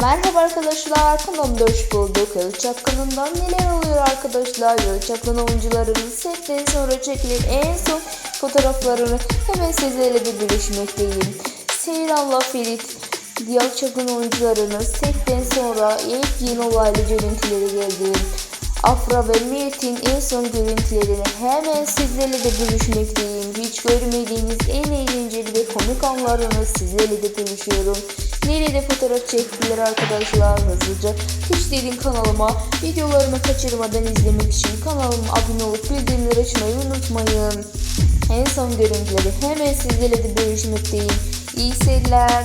Merhaba arkadaşlar, kanalımda hoş bulduk. Yalı Çapkını'ndan neler oluyor arkadaşlar? Yalı Çapkın oyuncularının setten sonra çekilen en son fotoğraflarını hemen sizlerle de bölüşmekteyim. Seyran'la Ferit, Yalı Çapkın oyuncularının setten sonra ilk yeni olaylı görüntüleri geldi. Afra ve Mert'in en son görüntülerini hemen sizlerle de bölüşmekteyim. Hiç görmediğiniz en eğlenceli ve komik anlarını sizlerle de bölüşüyorum. Nerede fotoğraf çektiler arkadaşlar hızlıca Twitch kanalıma videolarımı kaçırmadan izlemek için kanalıma abone olup bildirimleri açmayı unutmayın. En son görüntüleri hemen sizlerle de bölüşmekteyim. İyi seyirler.